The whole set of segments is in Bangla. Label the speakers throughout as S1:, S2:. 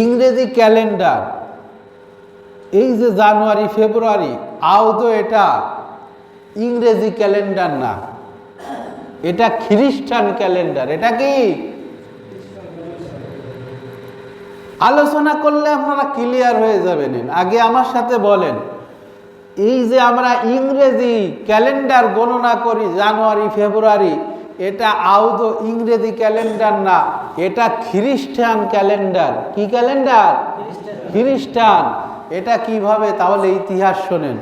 S1: ইংরেজি ক্যালেন্ডার। এই যে জানুয়ারি, ফেব্রুয়ারি আদৌ এটা ইংরেজি ক্যালেন্ডার না। এটা খ্রিস্টান ক্যালেন্ডার। এটা কি? আলোচনা করলে আপনারা ক্লিয়ার হয়ে যাবেন আগে আমার সাথে বলেন, এই যে আমরা ইংরেজি ক্যালেন্ডার গণনা করি জানুয়ারি, ফেব্রুয়ারি এটা আউদ ইংরেজি ক্যালেন্ডার না, এটা খ্রিস্টান ক্যালেন্ডার। কি ক্যালেন্ডার? খ্রিস্টান। এটা কীভাবে? তাহলে ইতিহাস শোনেন।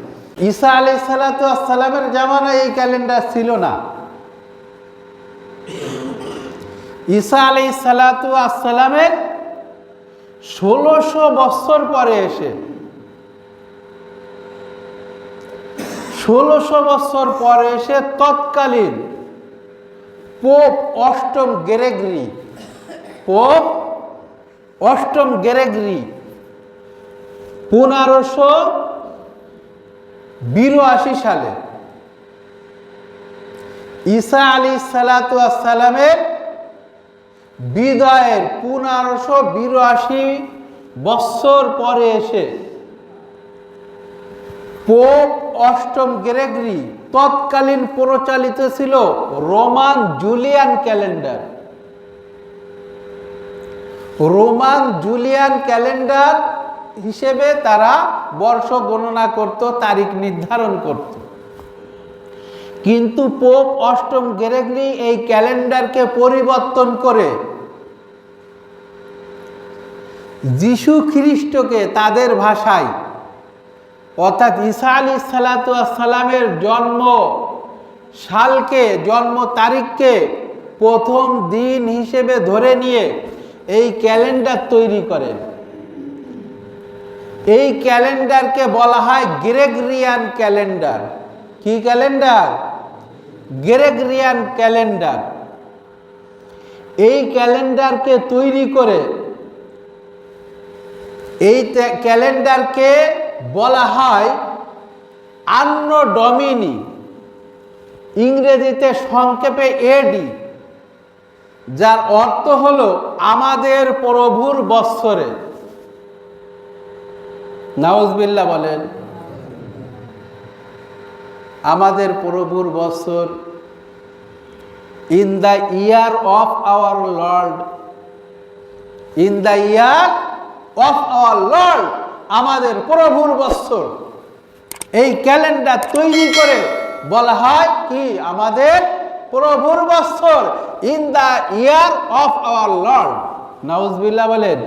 S1: ঈসা আলি সালাতামের জামানায় এই ক্যালেন্ডার ছিল না। ঈসা আলি সালাতামের ষোলোশো বৎসর পরে এসে, ষোলোশো বৎসর পরে এসে তৎকালীন পোপ অষ্টম গেরেগরি। পোপ অষ্টম গেরেগরি। পনেরোশো বিরাশি সালে ঈসা আলী সালাতামের বিদায়ের পনেরোশো বিরাশি বৎসর পরে এসে পোপ অষ্টম গ্রেগরি তৎকালীন প্রচালিত ছিল Roman Julian calendar. Roman Julian calendar হিসেবে তারা বর্ষ গণনা করত, তারিখ নির্ধারণ করত। কিন্তু পোপ অষ্টম গ্রেগরি এই ক্যালেন্ডারকে পরিবর্তন করে যিশু খ্রিস্টকে তাদের ভাষায় অর্থাৎ ঈসা আলী সালাতামের জন্ম সালকে, জন্ম তারিখকে প্রথম দিন হিসেবে ধরে নিয়ে এই ক্যালেন্ডার তৈরি করেন এই ক্যালেন্ডারকে বলা হয় গ্রেগরিয়ান ক্যালেন্ডার। কি ক্যালেন্ডার? Gregorian calendar. এই ক্যালেন্ডারকে তৈরি করে এই ক্যালেন্ডারকে বলা হয় আন্ন ডমিনি। ইংরেজিতে সংক্ষেপে এডি যার অর্থ হলো আমাদের প্রভুর বৎসরে। নাউজবিল্লা বলেন, আমাদের প্রভুর বৎসর in the year of our Lord in the year of our Lord আমাদের প্রভুর বৎসর এই ক্যালেন্ডার তৈরি করে বলা হয় কি? আমাদের প্রভুর বৎসর in the year of our Lord নাউজবিল্লা বলেন